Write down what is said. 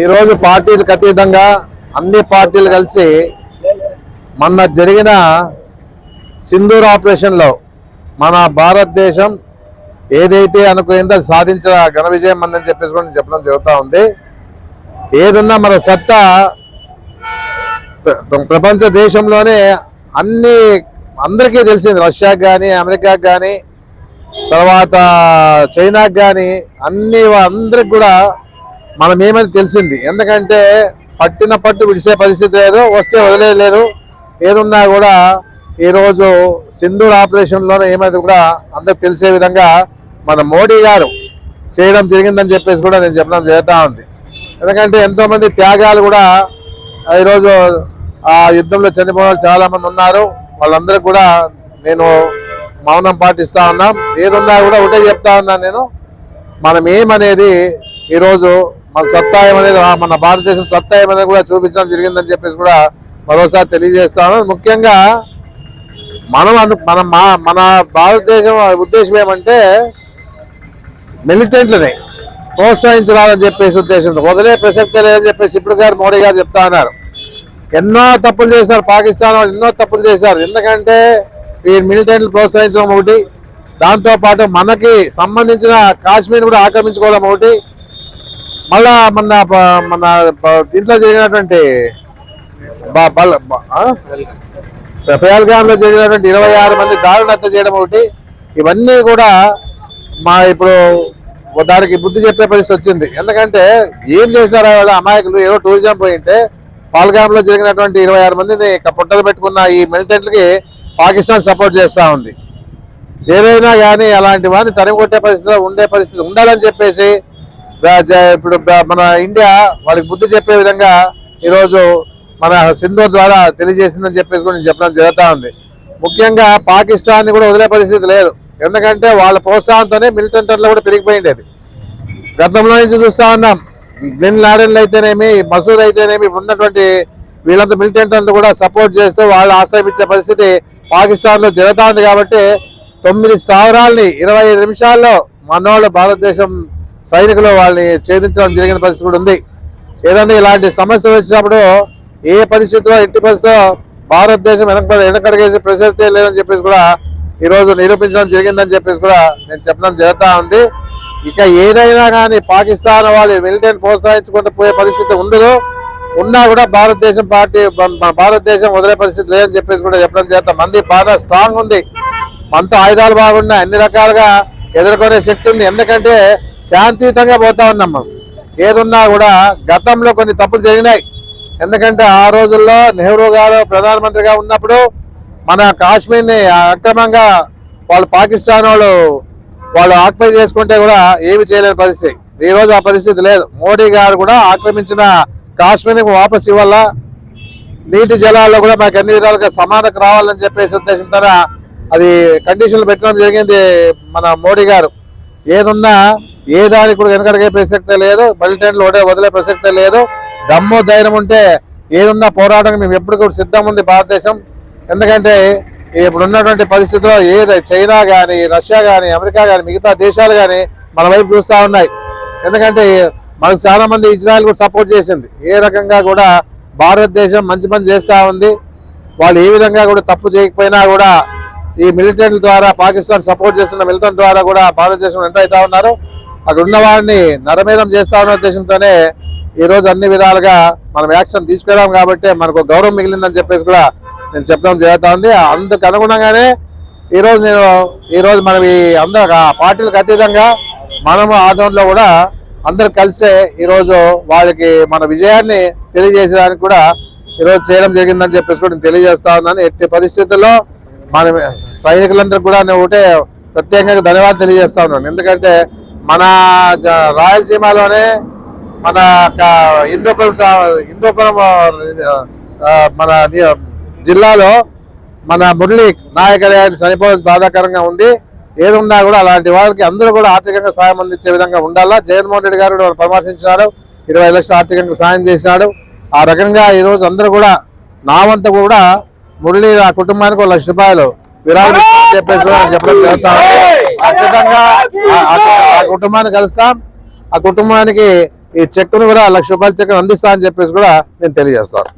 ఈరోజు పార్టీలకు అతీతంగా అన్ని పార్టీలు కలిసి మొన్న జరిగిన సింధూర్ ఆపరేషన్లో మన భారతదేశం ఏదైతే అనుకునేందో అది సాధించిన ఘన విజయం అందని చెప్పేసి కూడా చెప్పడం జరుగుతూ ఉంది. ఏదున్నా మన సత్తా ప్ర- ప్రపంచ దేశంలోనే అన్ని అందరికీ తెలిసింది. రష్యాకి కానీ అమెరికాకి కానీ తర్వాత చైనాకి కానీ అన్ని అందరికి కూడా మనం ఏమని తెలిసింది. ఎందుకంటే పట్టిన పట్టు విడిసే పరిస్థితి లేదు వస్తే వదిలేదు ఏదున్నా కూడా ఈరోజు సింధూర్ ఆపరేషన్లోనే ఏమైంది కూడా అందరికి తెలిసే విధంగా మన మోడీ గారు చేయడం జరిగిందని చెప్పేసి కూడా నేను చెప్పడం జరుగుతూ ఉంది. ఎందుకంటే ఎంతోమంది త్యాగాలు కూడా ఈరోజు ఆ యుద్ధంలో చనిపోయిన చాలామంది చాలా మంది ఉన్నారు. వాళ్ళందరికీ కూడా నేను మౌనం పాటిస్తా ఉన్నాం. ఏదున్నా కూడా ఒకటే చెప్తా ఉన్నాను నేను. మనం ఏమనేది ఈరోజు మన సత్తాయం అనేది మన భారతదేశం సత్తాయం అనేది కూడా చూపించడం జరిగిందని చెప్పేసి కూడా మరోసారి తెలియజేస్తాను. ముఖ్యంగా మనం అను మన మా మన భారతదేశం ఉద్దేశం ఏమంటే మిలిటెంట్లని ప్రోత్సహించరాదని చెప్పేసి ఉద్దేశంతో వదిలే ప్రసక్తే లేదని చెప్పేసి ఇప్పుడు గారు మోడీ గారు చెప్తా ఉన్నారు. ఎన్నో తప్పులు చేశారు పాకిస్తాన్ వాళ్ళు ఎన్నో తప్పులు చేశారు. ఎందుకంటే ఈ మిలిటెంట్లు ప్రోత్సహించడం ఒకటి దాంతో పాటు మనకి సంబంధించిన కాశ్మీర్ కూడా ఆక్రమించుకోవడం ఒకటి మళ్ళా మన మన దీంట్లో జరిగినటువంటి బ- బల- జరిగినటువంటి ఇరవై ఆరు మంది దారుణ హత్య చేయడం ఒకటి. ఇవన్నీ కూడా మా ఇప్పుడు దానికి బుద్ధి చెప్పే పరిస్థితి వచ్చింది. ఎందుకంటే ఏం చేశారు వాళ్ళ అమాయకులు? ఏదో టూరిజం పోయింటే పాల్గామ్లో జరిగినటువంటి ఇరవై ఆరు మందిని ఇక పుట్టలు పెట్టుకున్న ఈ మిలిటెంట్లకి పాకిస్తాన్ సపోర్ట్ చేస్తూ ఉంది. ఏదైనా కానీ అలాంటి వారిని తరిమి కొట్టే పరిస్థితిలో ఉండే పరిస్థితి ఉండాలని చెప్పేసి ఇప్పుడు మన ఇండియా వాళ్ళకి బుద్ధి చెప్పే విధంగా ఈరోజు మన సింధు ద్వారా తెలియజేసిందని చెప్పేసి కూడా నేను చెప్పడం జరుగుతూ ఉంది. ముఖ్యంగా పాకిస్తాన్ కూడా వదిలే పరిస్థితి లేదు. ఎందుకంటే వాళ్ళ ప్రోత్సాహంతోనే మిలిటెంటర్లో కూడా పెరిగిపోయిండేది. గతంలో నుంచి చూస్తూ ఉన్నాం. బిన్ లాడెన్లు అయితేనేమి మసూద్ అయితేనేమి ఇప్పుడు ఉన్నటువంటి వీళ్ళంతా మిలిటెంటర్లు కూడా సపోర్ట్ చేస్తూ వాళ్ళు ఆశ్రయించే పరిస్థితి పాకిస్తాన్లో జరుగుతూ ఉంది కాబట్టి తొమ్మిది స్థావరాల్ని ఇరవై ఐదు నిమిషాల్లో మనోళ్ళు భారతదేశం సైనికులు వాళ్ళని ఛేదించడం జరిగిన పరిస్థితి కూడా ఉంది. ఏదైనా ఇలాంటి సమస్య వచ్చినప్పుడు ఏ పరిస్థితిలో ఎట్టి పరిస్థితిలో భారతదేశం వెనక వెనకడిగేసే ప్రసక్తే లేదని చెప్పేసి కూడా ఈరోజు నిరూపించడం జరిగిందని చెప్పేసి కూడా నేను చెప్పడం జరుగుతూ ఉంది. ఇక ఏదైనా కానీ పాకిస్తాన్ వాళ్ళు మిలిటెంట్ ప్రోత్సహించుకుంటూ పోయే పరిస్థితి ఉండదు. ఉన్నా కూడా భారతదేశం పార్టీ భారతదేశం వదిలే పరిస్థితి లేదని చెప్పేసి కూడా చెప్పడం చేత మంది బాగా స్ట్రాంగ్ ఉంది. మనతో ఆయుధాలు బాగున్నాయి. అన్ని రకాలుగా ఎదుర్కొనే శక్తి ఉంది. ఎందుకంటే శాంతియుతంగా పోతా ఉన్నాం మనం. ఏదున్నా కూడా గతంలో కొన్ని తప్పులు జరిగినాయి. ఎందుకంటే ఆ రోజుల్లో నెహ్రూ గారు ప్రధానమంత్రిగా ఉన్నప్పుడు మన కాశ్మీర్ని అక్రమంగా వాళ్ళు పాకిస్తాన్ వాళ్ళు వాళ్ళు ఆక్యుపై చేసుకుంటే కూడా ఏమి చేయలేని పరిస్థితి. ఈ రోజు ఆ పరిస్థితి లేదు. మోడీ గారు కూడా ఆక్రమించిన కాశ్మీర్ని వాపస్ ఇవ్వాల? నీటి జలాల్లో కూడా మనకు అన్ని విధాలుగా సమానకు రావాలని చెప్పేసి ఉద్దేశంతో అది కండిషన్లు పెట్టడం జరిగింది మన మోడీ గారు. ఏదున్నా ఏ దానికి కూడా వెనకడిగే ప్రసక్తే లేదు మిలిటెంట్లు ఒకటే వదిలే ప్రసక్తే లేదు. దమ్ము ధైర్యం ఉంటే ఏదున్నా పోరాటం మేము ఎప్పుడు కూడా సిద్ధం ఉంది భారతదేశం. ఎందుకంటే ఇప్పుడు ఉన్నటువంటి పరిస్థితిలో ఏది చైనా కానీ రష్యా కానీ అమెరికా కానీ మిగతా దేశాలు కానీ మన వైపు చూస్తూ ఉన్నాయి. ఎందుకంటే మనకు చాలా మంది ఇజ్రాయల్ కూడా సపోర్ట్ చేసింది. ఏ రకంగా కూడా భారతదేశం మంచి పని చేస్తూ ఉంది. వాళ్ళు ఏ విధంగా కూడా తప్పు చేయకపోయినా కూడా ఈ మిలిటెంట్ల ద్వారా పాకిస్తాన్ సపోర్ట్ చేస్తున్న మిలిటెంట్ ద్వారా కూడా భారతదేశం ఎంటర్ అవుతా ఉన్నారు. అక్కడ ఉన్న వారిని నరమేధం చేస్తా ఉన్న ఉద్దేశంతోనే ఈ రోజు అన్ని విధాలుగా మనం యాక్షన్ తీసుకెళ్ళాం కాబట్టి మనకు గౌరవం మిగిలిందని చెప్పేసి కూడా నేను చెప్పడం జరుగుతా ఉంది. అందుకు అనుగుణంగానే ఈరోజు నేను ఈరోజు మనం ఈ అందరు ఆ పార్టీలకు అతీతంగా మనము ఆధ్వర్యంలో కూడా అందరు కలిసే ఈరోజు వాళ్ళకి మన విజయాన్ని తెలియజేసేదానికి కూడా ఈరోజు చేయడం జరిగిందని చెప్పేసి కూడా నేను తెలియజేస్తా ఉన్నాను. ఎట్టి పరిస్థితుల్లో మన సైనికులందరికీ కూడా నేను ఒకటే ప్రత్యేకంగా ధన్యవాదాలు తెలియజేస్తా ఉన్నాను. ఎందుకంటే మన జ- రాయలసీమలోనే మన క- హిందూపురం హిందూపురం మన జిల్లాలో మన మురళి నాయకుడు ఆయన చనిపోవడం బాధాకరంగా ఉంది. ఏదున్నా కూడా అలాంటి వాళ్ళకి అందరూ కూడా ఆర్థికంగా సాయం అందించే విధంగా ఉండాలా? జగన్మోహన్ రెడ్డి గారు కూడా పరామర్శించినాడు. ఇరవై లక్షలు ఆర్థికంగా సాయం చేసినాడు. ఆ రకంగా ఈ రోజు అందరూ కూడా నా వంతు కూడా మురళి ఆ కుటుంబానికి ఒక లక్ష రూపాయలు. విరాళం చెప్పేసి కూడా చెప్పడం జరుగుతా ఖచ్చితంగా ఆ- కుటుంబాన్ని కలుస్తాం. ఆ కుటుంబానికి ఈ చెక్కును కూడా లక్ష రూపాయల చెక్ అందిస్తా అని చెప్పేసి కూడా నేను తెలియజేస్తాను.